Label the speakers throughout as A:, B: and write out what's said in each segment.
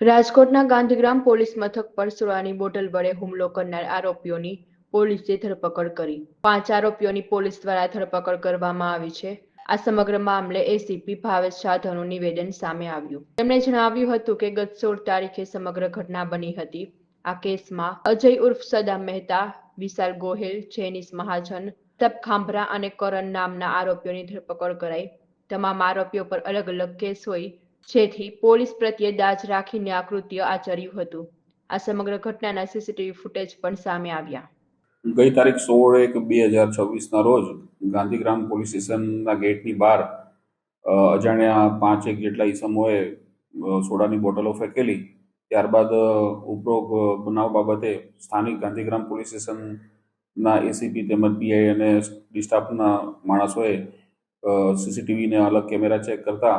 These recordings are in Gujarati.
A: રાજકોટના ગાંધીગ્રામ પોલીસ મથક પર સોડાની બોટલ વડે હુમલો કરનાર આરોપીઓની પોલીસે ધરપકડ કરી. પાંચ આરોપીઓની પોલીસ દ્વારા ધરપકડ કરવામાં આવી છે. આ સમગ્ર મામલે એસીપી ભાવેશ સાધનું નિવેદન સામે આવ્યું. તેમણે જણાવ્યું હતું કે ગત સોળ તારીખે સમગ્ર ઘટના બની હતી. આ કેસમાં અજય ઉર્ફ સદામ મહેતા, વિશાલ ગોહિલ, જેનિસ મહાજન, તપ ખાંભરા અને કરણ નામના આરોપીઓની ધરપકડ કરાઈ. તમામ આરોપીઓ પર અલગ અલગ કેસ હોય જેથી પોલીસ પ્રત્યે દાજ રાખીને આ કૃત્ય આચર્યું હતું. આ સમગ્ર ઘટનાના સીસીટીવી ફૂટેજ પણ સામે આવ્યા.
B: ગઈ તારીખ સોળ એક બે હજાર છવ્વીસના રોજ ગાંધીગ્રામ પોલીસ સ્ટેશનના ગેટની બહાર અજાણ્યા પાંચ એક જેટલા ઈસમોએ સોડાની બોટલો ફેંકેલી. ત્યારબાદ ઉપરોગ બનાવ બાબતે સ્થાનિક ગાંધીગ્રામ પોલીસ સ્ટેશનના એસીપી તેમજ પીઆઈ અને ડિસ્ટાફના માણસોએ સીસીટીવીને અલગ કેમેરા ચેક કરતા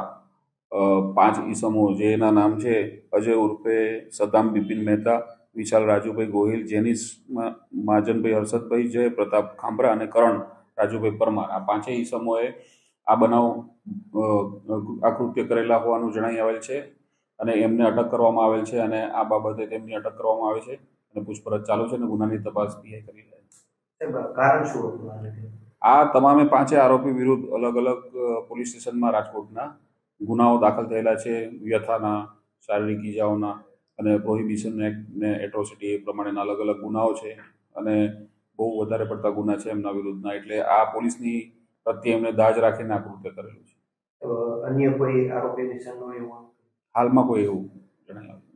B: પાંચ ઈસમો જેના નામ છે અજય ઉર્ફે સદામ બિપિન મહેતા વિશાલ રાજુભાઈ ગોહિલ જેનિસ મહાજનભાઈ હર્ષદભાઈ જય પ્રતાપ ખાંભરા અને કરણ રાજુભાઈ પરમાર. આ પાંચેય ઈસમોએ આ બનાવ આ કૃત્ય કરેલા હોવાનું જણાઈ આવેલ છે અને એમને અટક કરવામાં આવેલ છે અને આ બાબતે તેમની અટક કરવામાં આવે છે અને પૂછપરછ ચાલુ છે અને ગુનાની તપાસ પીઆઈ કરી રહ્યા છે.
C: આ
B: તમામે પાંચે આરોપી વિરુદ્ધ અલગ અલગ પોલીસ સ્ટેશનમાં રાજકોટના ગુનાઓ દાખલ થયેલા છે વ્યથાના શારીરિક ઇજાઓના અને પ્રોહિબિશન એક્ટને એટ્રોસિટી એ પ્રમાણેના અલગ અલગ ગુનાઓ છે અને બહુ વધારે પડતા ગુના છે એમના વિરુદ્ધના એટલે આ પોલીસની પ્રત્યે એમને દાજ રાખીને આ કૃત્ય કરેલું છે
C: અન્ય કોઈ આરોપી?
B: હાલમાં કોઈ એવું જણાય